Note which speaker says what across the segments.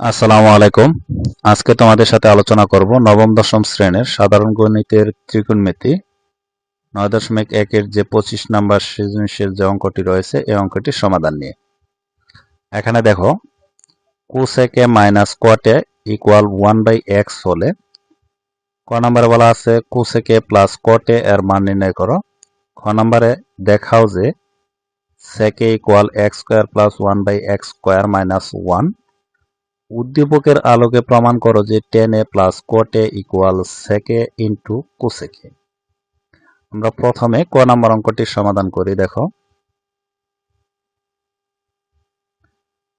Speaker 1: আসসালামু আলাইকুম। আজকে তোমাদের সাথে আলোচনা করব নবম, দশম শ্রেণির সাধারণ গণিতের ত্রিকোণমিতি। নয় দশমিক একের যে পঁচিশ নাম্বার সৃজনশীল যে অঙ্কটি রয়েছে, এই অঙ্কটির সমাধান নিয়ে। এখানে দেখো কুসেকে minus কোয়াটে equal one by x হলে, ক নম্বরে বলা আছে কুসেকে প্লাস কোয়াটে এর মান নির্ণয় করো। খ নম্বরে দেখাও যে sec A equal x square plus one by x square minus one উদ্দীপকের আলোকে প্রমাণ করো যে tan A plus cot A equal sec A into cosec A আমরা প্রথমে ক নম্বর অঙ্কটির সমাধান করি, দেখো।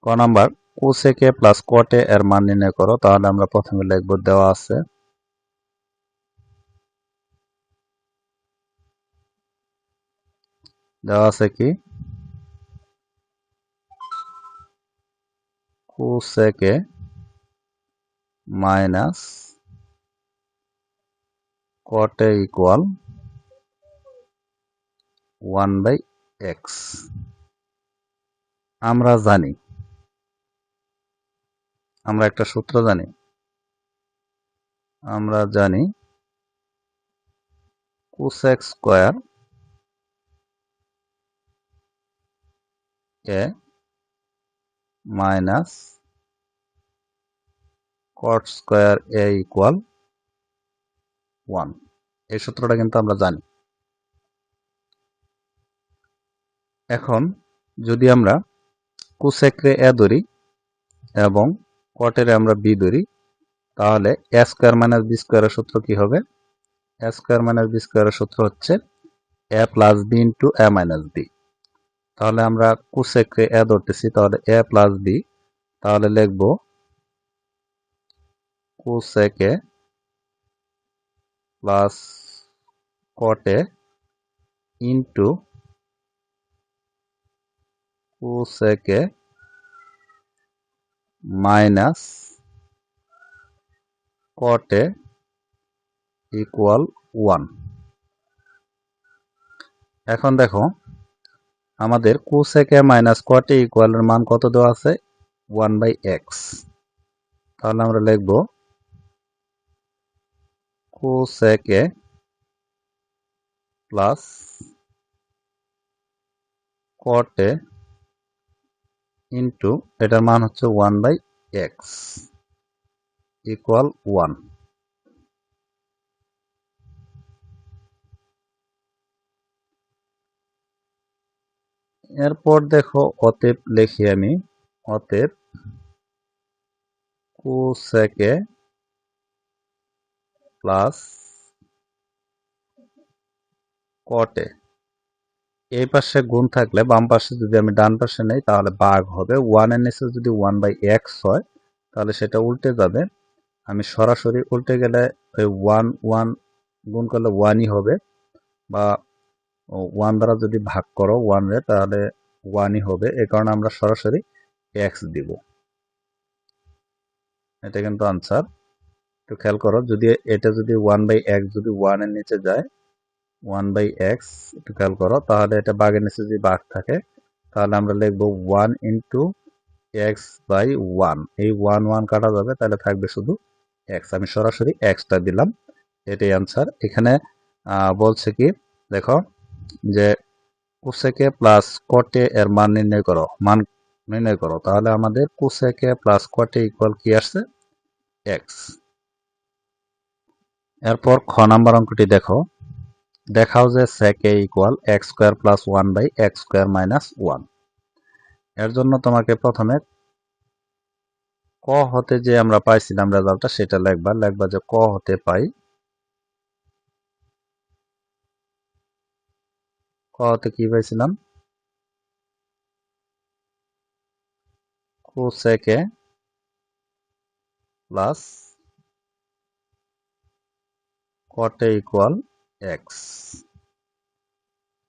Speaker 1: ক নম্বর কোসেকে প্লাস কোটে এর মান নির্ণয় করো, তাহলে আমরা প্রথমে লিখব দেওয়া আছে। দেওয়া আছে কি? Cosec A minus cot A equal one by x আমরা জানি, আমরা একটা সূত্র জানি, আমরা জানি cosec square A minus cot square A equal one এই সূত্রটা কিন্তু আমরা জানি। এখন যদি আমরা কুসেকরে এ ধরি এবং কটেরে আমরা বি ধরি, তাহলে এ স্কোয়ার মাইনাস বি স্কোয়ারের সূত্র কি হবে? এ স্কোয়ার মাইনাস বি স্কোয়ারের সূত্র হচ্ছে A plus B into A minus B তাহলে আমরা কুসেকরে এ ধরতেছি, তাহলে এ প্লাস বি, তাহলে লিখব cosec A plus cot A into cosec A minus cot A equal one এখন দেখো আমাদের কোসেকে মাইনাস কটে ইকুয়ালের মান কত দেওয়া আছে? ওয়ান বাই এক্স তাহলে আমরা লিখব কোসেকে প্লাস কটে ইন্টু এটার মান হচ্ছে one by x equal one এরপর দেখো অতএব লিখি আমি। অতএব কোসেকে, প্লাস কটে। এই পাশে গুণ থাকলে বাম পাশে যদি আমি ডান পাশে নেই, তাহলে বাঘ হবে। ওয়ান ওয়ানের নিচে যদি ওয়ান বাই এক্স হয়, তাহলে সেটা উল্টে যাবে। আমি সরাসরি উল্টে গেলে ওই ওয়ান ওয়ান গুণ করলে ওয়ানই হবে, বা ওয়ান দ্বারা যদি ভাগ করো ওয়ান রে, তাহলে ওয়ানই হবে। এ কারণে আমরা সরাসরি এক্স দিব। এটা কিন্তু আনসার একটু খেয়াল করো, যদি এটা যদি ওয়ান বাই এক্স যদি ওয়ানের নিচে যায় ওয়ান বাই এক্স একটু খেয়াল করো, তাহলে এটা বাঘের নিচে যদি বাঘ থাকে, তাহলে আমরা লিখব one into x by one এই ওয়ান ওয়ান কাটা যাবে, তাহলে থাকবে শুধু এক্স আমি সরাসরি এক্সটা দিলাম, এটাই আনসার এখানে বলছে কি, দেখো যে কুসেকে প্লাস কটে এর মান নির্ণয় করো, মান নির্ণয় করো, তাহলে আমাদের কুসেকে প্লাস কটে ইকুয়াল কি আসছে? এক্স এরপর খ নাম্বার অঙ্কটি দেখো। দেখাও যে sec A equal x square plus one by x square minus ওয়ানের জন্য তোমাকে প্রথমে ক হতে যে আমরা পাইছিলাম রেজাল্টটা সেটা লেখবা। লেখবা যে ক হতে পাই হতে কি পাইছিলাম? Cosec A plus cot A equal x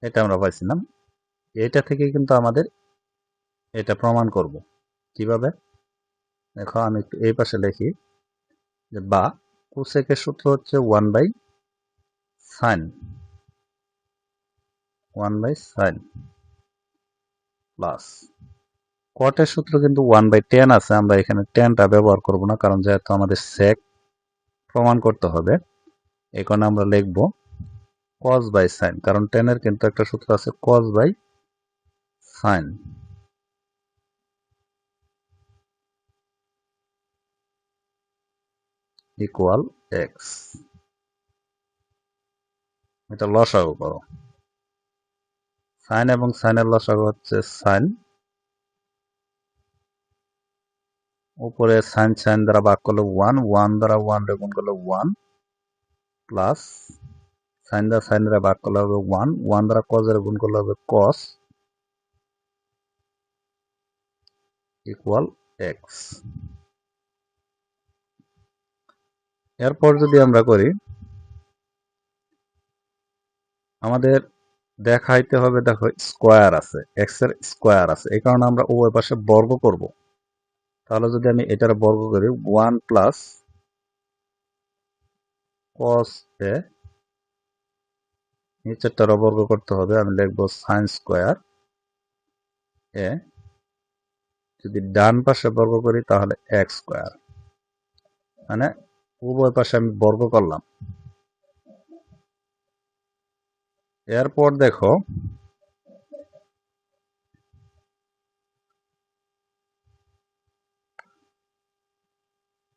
Speaker 1: এটা আমরা পাইছিলাম। এটা থেকে কিন্তু আমাদের এটা প্রমাণ করব। কীভাবে? দেখো, আমি একটু এই পাশে লিখি যে বা কোসেকের সূত্র হচ্ছে one by sin one by sin plus কটের সূত্র কিন্তু ওয়ান বাই টেন আছে, আমরা এখানে টেনটা ব্যবহার করব না, কারণ যেহেতু আমাদের সেক প্রমাণ করতে হবে কারণে আমরা লিখব কজ বাই সাইন কারণ টেনের কিন্তু একটা সূত্র আছে cos by sin equal x এটা লসাগু করো। সাইন এবং সাইনের লসাগু হচ্ছে সাইন। উপরে সাইন সাইন দ্বারা ভাগ করলে ওয়ান ওয়ান দ্বারা ওয়ান রে গুণ করলে ওয়ান প্লাস সাইন দ্বারা সাইন দ্বারা ভাগ করলে হবে ওয়ান ওয়ান দ্বারা কজ এর গুণ করলে হবে কস ইকুয়াল এক্স এরপর যদি আমরা করি, আমাদের দেখাইতে হবে, দেখো স্কোয়ার আছে এক্সের স্কোয়ার আছে। এই কারণে আমরা উভয় পাশে বর্গ করব। তাহলে যদি আমি এটার বর্গ করি ওয়ান প্লাস কস এ নিচেরটার বর্গ করতে হবে, আমি লিখব সাইন স্কোয়ার এ যদি ডান পাশে বর্গ করি, তাহলে এক্স স্কোয়ার মানে উভয় পাশে আমি বর্গ করলাম। এরপর দেখো,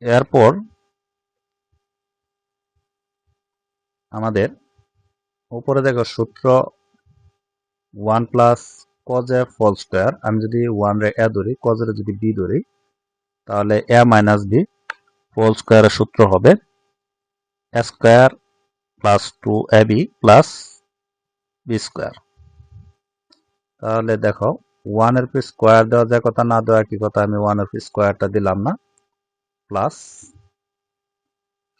Speaker 1: এরপর আমাদের উপরে দেখো সূত্র one plus cos whole square আমি যদি ওয়ান রে এ ধরি কজের যদি বি ধরি, তাহলে এ মাইনাস বি ফল স্কোয়ারের সূত্র হবে square plus two A B plus B square তাহলে দেখো ওয়ানের পি স্কোয়ার দেওয়া যায় কথা, না দেওয়া কি কথা, আমি ওয়ানের পি স্কোয়ারটা দিলাম না। প্লাস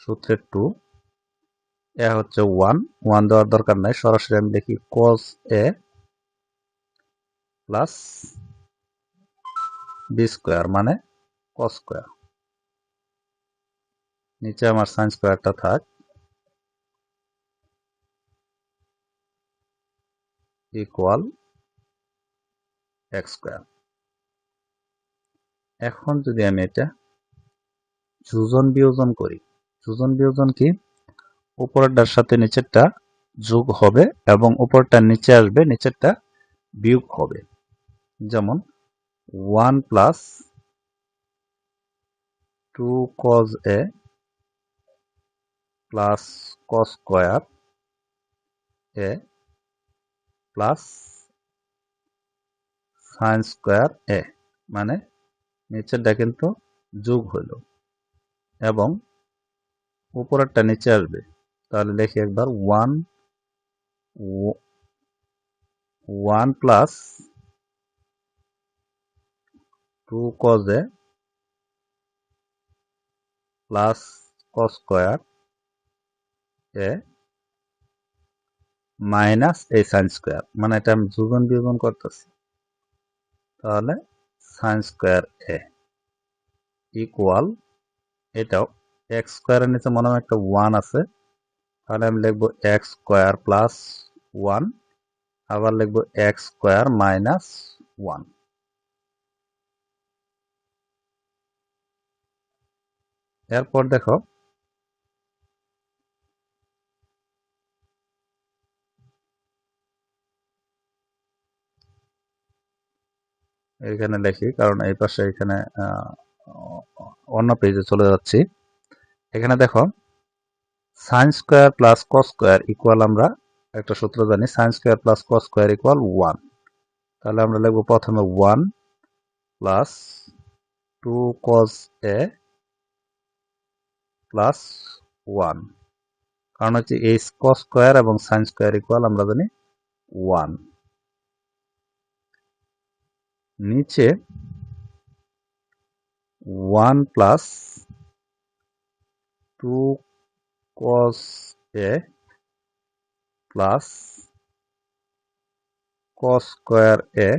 Speaker 1: সূত্রের টু এ হচ্ছে ওয়ান ওয়ান দেওয়ার দরকার নাই, সরাসরি আমি লিখি cos A plus B square মানে কস স্কোয়ার নিচে আমার সাইন স্কোয়ারটা থাক। ইকুয়াল এক্স স্কোয়ার এখন যদি আমি এটা যোজন বিয়োজন করি, যোজন বিয়োজন কি? উপরেরটার সাথে নিচেরটা যোগ হবে এবং উপরটা নিচে আসবে, নিচেরটা বিয়োগ হবে। যেমন one plus two cos A plus cos square A plus sin square A মানে নিচেরটা কিন্তু যোগ হইল। এবং উপরেরটা নিচে আসবে। তাহলে লিখি একবার one one plus two cos A plus cos square A minus এই সাইন স্কোয়ার মানে এটা আমি যোজন বিয়োজন করতেছি। তাহলে সাইন স্কোয়ার এ ইকুয়াল এটাও এক্স স্কোয়ারের নিচে মনে হয় একটা ওয়ান আছে। তাহলে আমি লিখব এক্স স্কোয়ার প্লাস ওয়ান আবার লিখব এক্স স্কোয়ার মাইনাস ওয়ান এরপর দেখো এখানে লিখি কারণ এই পাশে এখানে অন্য পেজে চলে যাচ্ছি। এখানে দেখো sin square plus cos square equal আমরা একটা সূত্র জানি sin square plus cos square equal one তাহলে আমরা লিখব প্রথমে one plus two cos A plus one কারণ হচ্ছে এই কস স্কোয়ার এবং সাইন স্কোয়ার ইকুয়াল আমরা জানি ওয়ান নিচে one plus two cos A plus cos square A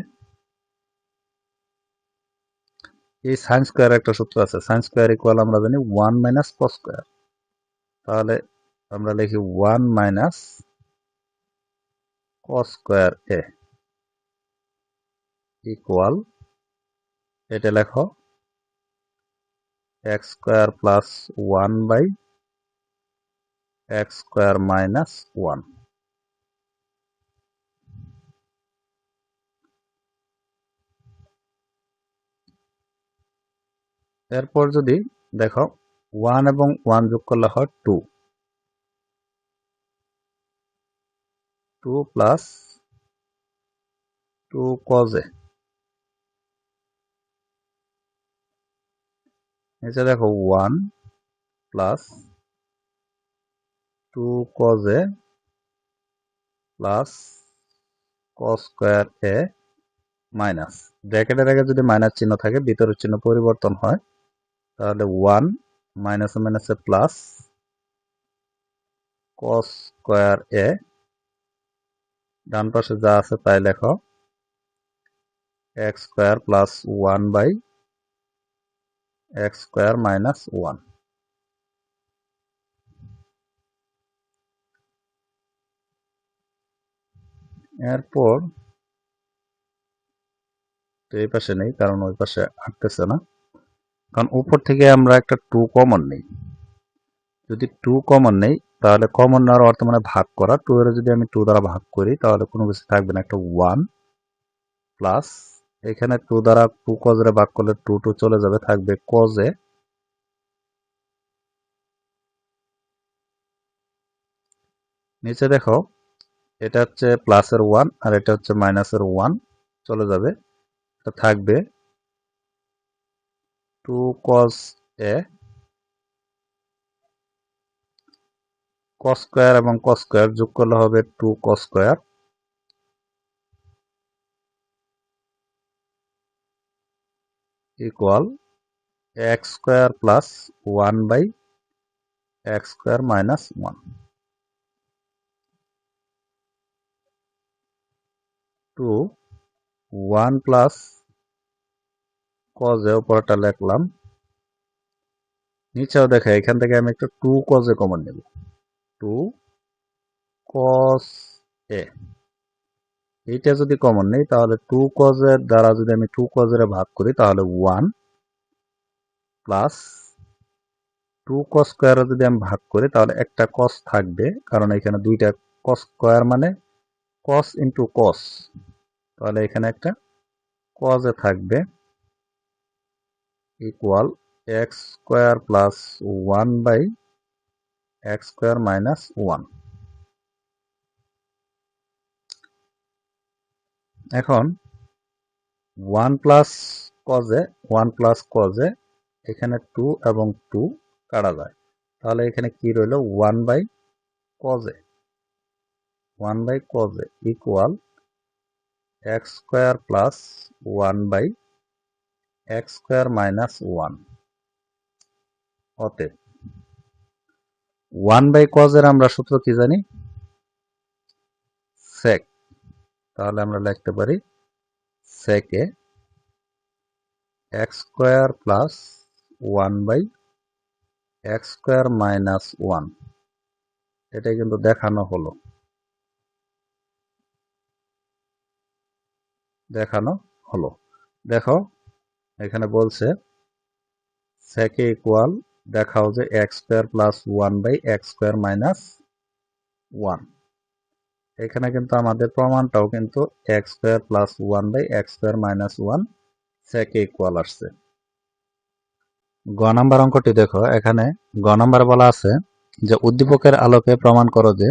Speaker 1: এই সাইন স্কোয়ার একটা সূত্র আছে। সাইন স্কোয়ার ইকুয়াল আমরা জানি ওয়ান মাইনাস কস স্কোয়ার তাহলে আমরা লিখি one minus cos square A equal এটা লেখো x square plus one by x square minus one এরপর যদি দেখো ওয়ান এবং ওয়ান যোগ করলে হয় two two plus two cos A নিচে দেখো one plus two cos A plus cos square A minus ব্র্যাকেটের আগে যদি মাইনাস চিহ্ন থাকে, ভিতরের চিহ্ন পরিবর্তন হয়, তাহলে ওয়ান মাইনাসে মাইনাসে প্লাস কস স্কোয়ার এ ডান পাশে যা আছে তাই লেখো x square plus one by x square minus one এরপর এই পাশে নেই, কারণ ওই পাশে আঁকতেছে না। কারণ উপর থেকে আমরা একটা টু কমন নেই। যদি টু কমন নেই, তাহলে কমন নেওয়ার অর্থ মানে ভাগ করা। টু এর যদি আমি টু দ্বারা ভাগ করি, তাহলে কোনো কিছু থাকবে না। একটা ওয়ান প্লাস এখানে টু দ্বারা টু কজরে ভাগ করলে টু টু চলে যাবে, থাকবে কজে নিচে দেখো, এটা হচ্ছে প্লাসের ওয়ান আর এটা হচ্ছে মাইনাসের ওয়ান চলে যাবে, এটা থাকবে two cos A cos square এবং কস স্কোয়ার যোগ করলে হবে two cos square equal x square plus one by x square minus one two one plus cos A উপরটা লিখলাম। নিচেও দেখা, এখান থেকে আমি একটা টু কজে কমন নেব। টু কস এ এইটা যদি কমন নেই, তাহলে টু কজের দ্বারা যদি আমি টু কজের ভাগ করি, তাহলে one plus two cos square যদি আমি ভাগ করি, তাহলে একটা কস থাকবে। কারণ এখানে দুইটা কস স্কোয়ার মানে কস ইন্টু কস তাহলে এখানে একটা কজে থাকবে equal x square plus one by x square minus one এখন one plus cos A one plus cos A এখানে টু এবং টু কাটা যায়। তাহলে এখানে কি রইল? One by cos A one by cos A equal x square plus one by x square minus one অতএব ওয়ান বাই কজের আমরা সূত্র কি জানি? সেক তাহলে আমরা লিখতে পারি sec A x square plus one by x square minus one এটাই কিন্তু দেখানো হলো। দেখানো হলো। দেখো, এখানে বলছে সেকে ইকুয়াল দেখাও যে x square plus one by x square minus one এখানে কিন্তু আমাদের প্রমাণটাও কিন্তু x square plus one by x square minus one sec A equal আসছে। গ নাম্বার অঙ্কটি দেখো, এখানে গ নাম্বার বলা আছে যে উদ্দীপকের আলোকে প্রমাণ করো যে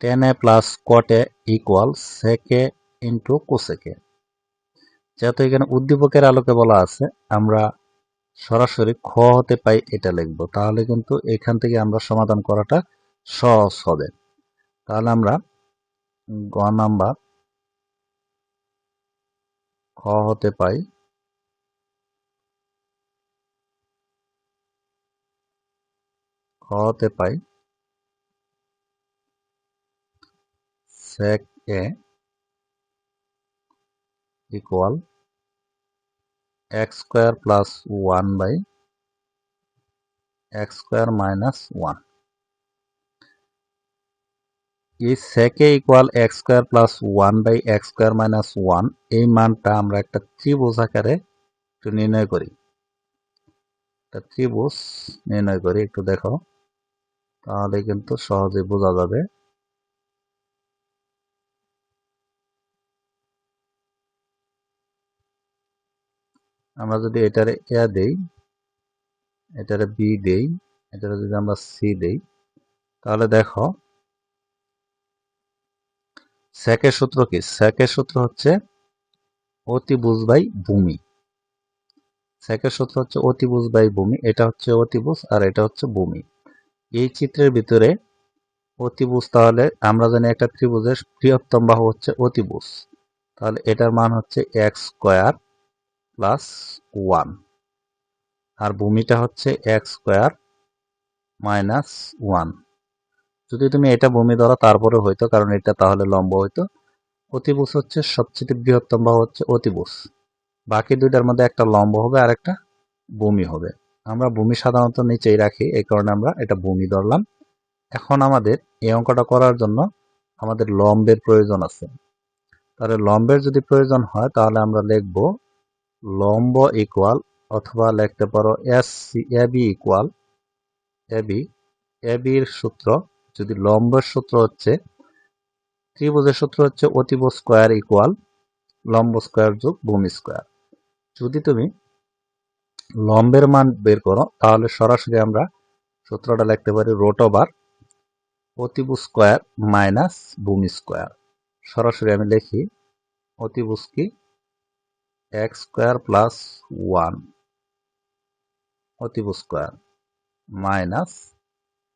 Speaker 1: tan A plus cot A equal sec A into cosec A যেহেতু এখানে উদ্দীপকের আলোকে বলা আছে, আমরা সরাসরি খ হতে পাই এটা লিখব, তাহলে কিন্তু এখান থেকে আমরা সমাধান করাটা সহজ হবে। তাহলে আমরা গ নাম্বার। খ হতে পাই। খ হতে পাই। Sec A equal x square plus one by x square minus one এই a equal x square plus 1 by x square minus 1 এই মানটা আমরা একটা ত্রিভুজ আকারে একটু নির্ণয় করি। একটা ত্রিভুজ নির্ণয় করি, একটু দেখো। তাহলে কিন্তু সহজে বোঝা যাবে। আমরা যদি এটারে এ দেই, এটারে বি দেই, এটারে যদি আমরা সি দেই, তাহলে দেখো স্যাকের সূত্র কি? স্যাকের সূত্র হচ্ছে অতিভুজ বাই ভূমি। স্যাকের সূত্র হচ্ছে অতিভুজ বাই ভূমি, এটা হচ্ছে অতিভুজ আর এটা হচ্ছে ভূমি। এই চিত্রের ভিতরে অতিভুজ তাহলে আমরা জানি একটা ত্রিভুজের বৃহত্তম বাহু হচ্ছে অতিভুজ। তাহলে এটার মান হচ্ছে এক্স স্কোয়ার প্লাস ওয়ান। আর ভূমিটা হচ্ছে এক্স স্কোয়ার মাইনাস ওয়ান। যদি তুমি এটা ভূমি ধরো তারপরে হইতো, কারণ এটা তাহলে লম্ব হইতো। অতিবুস হচ্ছে সবচেয়ে বৃহত্তম বাহু হচ্ছে অতিভুজ। বাকি দুইটার মধ্যে একটা লম্ব হবে, আর একটা ভূমি হবে। আমরা ভূমি সাধারণত নিচেই রাখি, এই কারণে আমরা এটা ভূমি ধরলাম। এখন আমাদের এই অঙ্কটা করার জন্য আমাদের লম্বের প্রয়োজন আছে। তাহলে লম্বের যদি প্রয়োজন হয়, তাহলে আমরা লিখব লম্ব ইকুয়াল অথবা লিখতে পারো S C A B equal A B A বির সূত্র যদি লম্বের সূত্র হচ্ছে, ত্রিভুজের সূত্র হচ্ছে অতিভুজ স্কোয়ার ইকুয়াল লম্ব স্কোয়ার যোগ ভূমি স্কোয়ার যদি তুমি লম্বের মান বের করো, তাহলে সরাসরি আমরা সূত্রটা লিখতে পারি রোট ওভার অতিভুজ স্কোয়ার মাইনাস ভূমি স্কোয়ার সরাসরি আমি লিখি অতিভুজ কি এক্স স্কোয়ার প্লাস ওয়ান অতিভুজ স্কোয়ার মাইনাস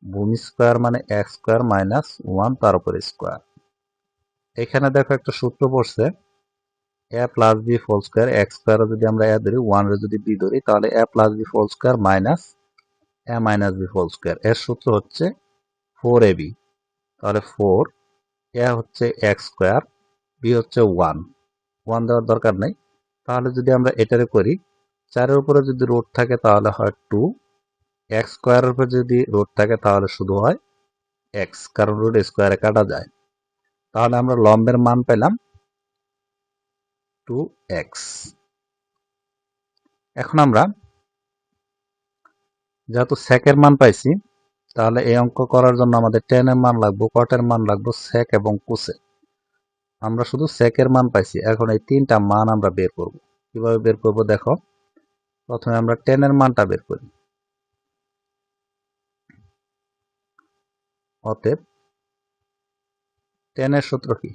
Speaker 1: ভূমি স্কোয়ার মানে এক্স স্কোয়ার মাইনাস ওয়ান তার উপরে স্কোয়ার। এখানে দেখো একটা সূত্র পড়ছে, A plus B whole square x square যদি আমরা এ ধরি, ওয়ান রে যদি বি ধরি, তাহলে A plus B whole square minus A minus B whole square. এর সূত্র হচ্ছে ফোর এ বি। তাহলে ফোর, এ হচ্ছে এক্স স্কোয়ার, বি হচ্ছে ওয়ান। ওয়ান দেওয়ার দরকার নেই। তাহলে যদি আমরা এটারে করি, চারের উপরে যদি রোড থাকে, তাহলে হয় টু এক্স স্কোয়ারের উপরে যদি রোড থাকে তাহলে শুধু হয় এক্স কারণ রোড স্কোয়ারে কাটা যায়। তাহলে আমরা লম্বের মান পেলাম টু এক্স এখন আমরা যেহেতু সেকের মান পাইছি, তাহলে এই অঙ্ক করার জন্য আমাদের টেনের মান লাগবে কটের মান লাগবে সেক এবং কুসে আমরা শুধু সেকের মান পাইছি, এখন এই তিনটা মান আমরা বের করব। কীভাবে বের করব দেখো? প্রথমে আমরা টেনের মানটা বের করি। অতএব টেনের সূত্র কি?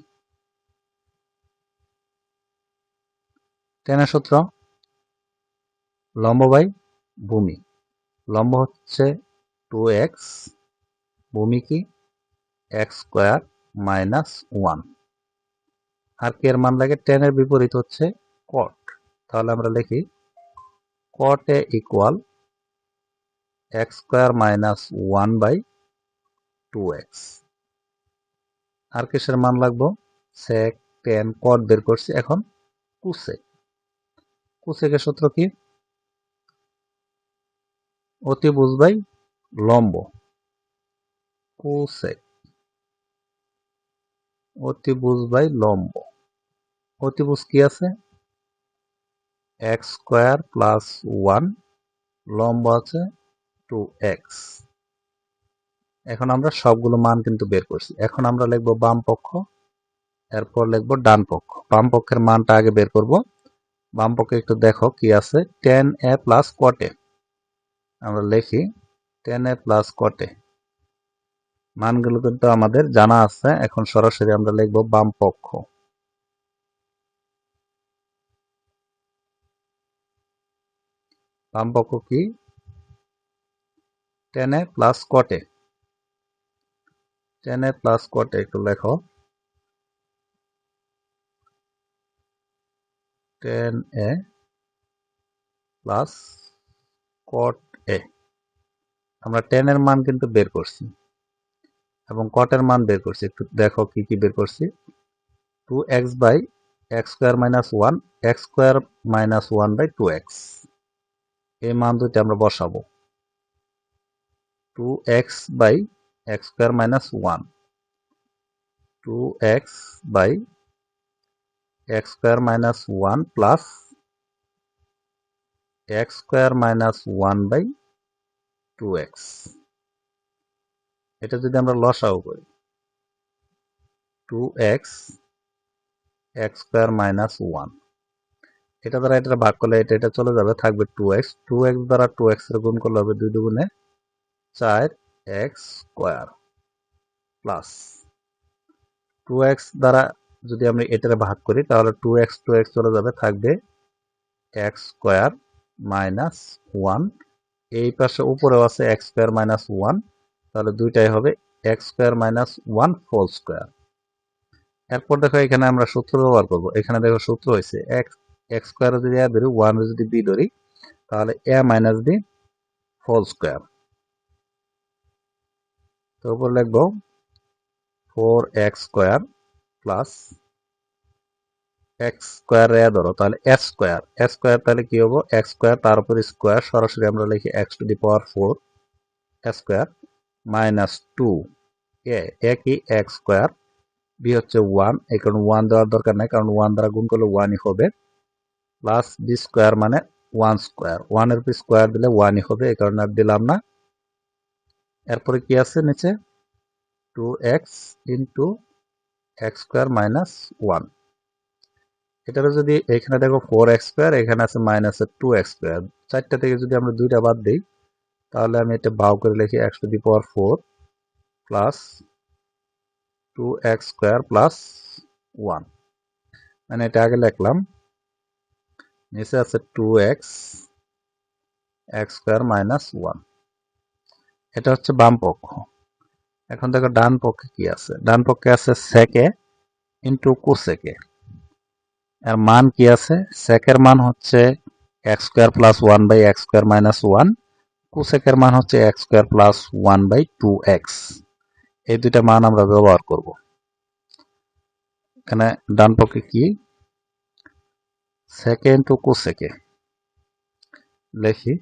Speaker 1: টেনের সূত্র লম্ব বাই ভূমি। লম্ব হচ্ছে টু এক্স ভূমি কি? এক্স স্কোয়ার মাইনাস ওয়ান আর কে এর মান লাগে? টেনের বিপরীত হচ্ছে কট তাহলে আমরা লিখি cot A equal x square minus one by two x আর কিসের মান লাগবো? সেক টেন কট বের করছি এখন কুসেক কুসেকের সূত্র কি? অতিভুজ বাই লম্ব। কুসেক অতিভুজ বাই লম্ব। অতিভুজ কি আছে? এক্স স্কোয়ার প্লাস ওয়ান লম্ব আছে টু এক্স এখন আমরা সবগুলো মান কিন্তু বের করছি। এখন আমরা লিখব বাম পক্ষ, এরপর লিখব ডান পক্ষ। বাম পক্ষের মানটা আগে বের করব। বাম পক্ষে একটু দেখো কি আছে। টেন এ প্লাস কটে আমরা লিখি টেন এ প্লাস কটে মানগুলো কিন্তু আমাদের জানা আছে। এখন সরাসরি আমরা লিখব বাম পক্ষ। বাম পক্ষ কি? Tan A plus cot A tan A plus cot A একটু লেখো। Tan A plus cot A. আমরা টেন এর মান কিন্তু বের করছি। এবং কটের মান বের করছি। একটু দেখো কি কি বের করছি। Two x by x square minus one x square minus one by two x এই মান দুটি আমরা বসাবো। Two x by x square minus one two x by x square minus one plus x square minus one by two x এটা যদি আমরা লসাও করি two x x square minus one এটা দ্বারা এটা ভাগ করলে এটা এটা চলে যাবে, থাকবে টু এক্স টু এক্স দ্বারা টু এক্সের গুণ করলে হবে দুই দুগুণে চার। X square plus two x দ্বারা যদি আমরা এটারে ভাগ করি, তাহলে টু এক্স টু এক্স চলে যাবে, থাকবে এক্স স্কোয়ার মাইনাস ওয়ান এই পাশে উপরেও আছে এক্স স্কোয়ার মাইনাস ওয়ান তাহলে দুইটাই হবে x square minus one whole square এরপর দেখো এখানে আমরা সূত্র ব্যবহার করব। এখানে দেখো সূত্র হয়েছে এক্স এক্স স্কোয়ার যদি এ ধরি ওয়ান যদি বি ধরি, তাহলে A minus B whole square তো উপর লিখব four x square plus x square A ধরো, তাহলে এস স্কোয়ার এস স্কোয়ার তাহলে কি হব? এক্স স্কোয়ার তার উপর স্কোয়ার সরাসরি আমরা লিখি x to the power four square minus two A A কি? এক্স স্কোয়ার বি হচ্ছে ওয়ান এই কারণে ওয়ান দেওয়ার দরকার নাই, কারণ ওয়ান দ্বারা গুণ করলে ওয়ানই হবে। প্লাস বি স্কোয়ার মানে ওয়ান স্কোয়ার ওয়ানের পর স্কোয়ার দিলে ওয়ানই হবে, এই কারণে আর দিলাম না। এরপরে কি আছে নিচে? Two x into x square minus one এটারও যদি এখানে দেখো ফোর এক্স স্কোয়ার এখানে আছে মাইনাস টু এক্স স্কোয়ার চারটা থেকে যদি আমরা দুইটা বাদ দিই, তাহলে আমি এটা বাউ করে লিখি x to the power four plus two x square plus one মানে এটা আগে লিখলাম। নিচে আছে two x x square minus one এটা হচ্ছে বাম পক্ষ। এখন দেখো ডান পক্ষে কি আছে? ডান পক্ষে আছে সেকে ইন্টু কুসেকে। এর মান কি আছে? সেকের মান হচ্ছে x square plus one by x square minus one কুসেকের মান হচ্ছে x square plus one by two x এই দুইটা মান আমরা ব্যবহার করব। এখানে ডান পক্ষে কি? সেকে ইন্টু কুসেকে। লিখি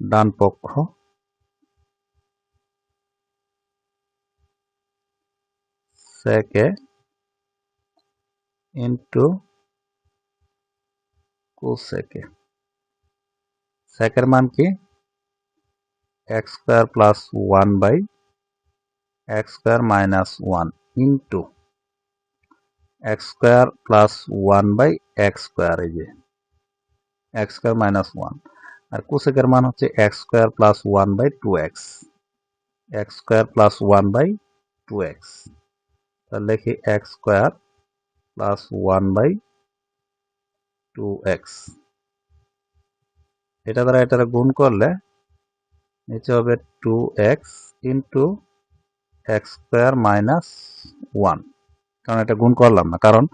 Speaker 1: ডান পক্ষ। সেকে ইন্টু কোসেকে সেকের মান কি? X square plus one by x square minus one into x square plus one by x square এই যে। এক্স স্কোয়ার মাইনাস ওয়ান আর কোসেকের মান হচ্ছে x square plus one by two x. X square plus one by two x. তাহলে লিখি x square plus one by two x. এটা দ্বারা এটা গুণ করলে নিচে হবে two x into x square minus one. কারণ এটা গুণ করলাম না, কারণ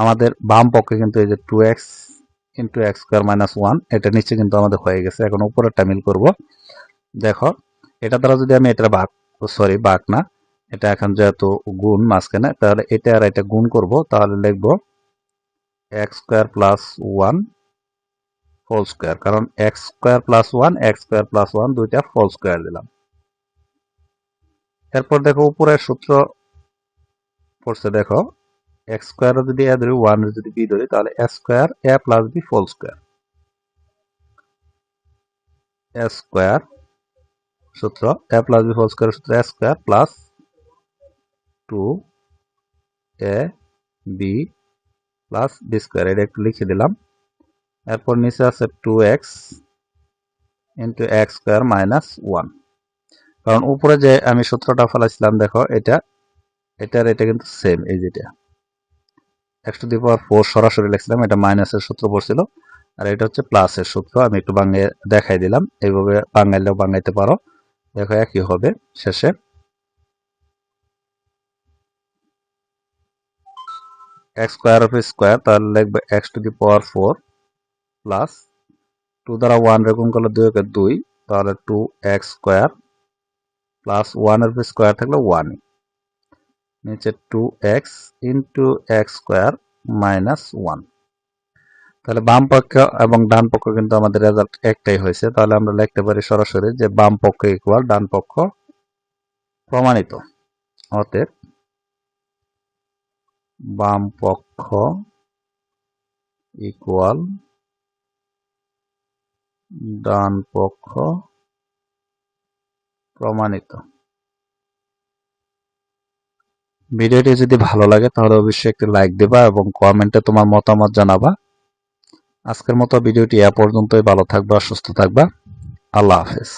Speaker 1: আমাদের বাম পক্ষে কিন্তু এই যে two x into x minus one এটা নিচে কিন্তু আমাদের হয়ে গেছে। এখন উপরেরটা মিল করব। দেখো, এটা দ্বারা যদি আমি এটা ভাগ সরি ভাগ না, এটা এখন যেহেতু গুণ মাঝখানে, তাহলে এটা আর এটা গুণ করব, তাহলে লিখব x square plus one whole square কারণ x square plus one x square plus one দুইটা হোল স্কোয়ার দিলাম। এরপর দেখো উপরের সূত্র পড়ছে, দেখো এক্স স্কোয়ার যদি এ ধরি, ওয়ান যদি বি ধরি, তাহলে A square, A plus B whole square. A square সূত্র, A plus B whole square সূত্র, A square plus two A B plus B square, এটা একটু লিখে দিলাম। এরপর নিচে আছে two x into x square minus one. কারণ উপরে যে আমি সূত্রটা ফেলাইছিলাম, দেখো, এটা, এটার এটা কিন্তু সেম, এই যেটা। X to the power four সরাসরি লিখছিলাম, এটা মাইনাসের সূত্র পড়ছিল। আর এটা হচ্ছে প্লাসের সূত্র, আমি একটু বাংলায় দেখাই দিলাম। এইভাবে বাঙাইলেও বাঙাইতে পারো। দেখো একই হবে শেষে। এক্স স্কোয়ার অফ স্কোয়ার তাহলে লিখবে x to the power four plus two দ্বারা ওয়ান রেগুন করলে দুই একে দুই, তাহলে two x square plus one ওয়ানের স্কোয়ার থাকলে ওয়ান নিচে two x into x square minus one তাহলে বাম পক্ষ এবং ডান পক্ষ কিন্তু আমাদের রেজাল্ট একটাই হয়েছে। তাহলে আমরা লিখতে পারি সরাসরি যে বাম পক্ষ ইকুয়াল ডান পক্ষ প্রমাণিত। অতএব বাম পক্ষ ইকুয়াল ডান পক্ষ প্রমাণিত। ভিডিওটি যদি ভালো লাগে, তাহলে অবশ্যই একটি লাইক দেবা এবং কমেন্টে তোমার মতামত জানাবা। আজকের মতো ভিডিওটি এ পর্যন্তই। ভালো থাকবা, সুস্থ থাকবা। আল্লাহ হাফেজ।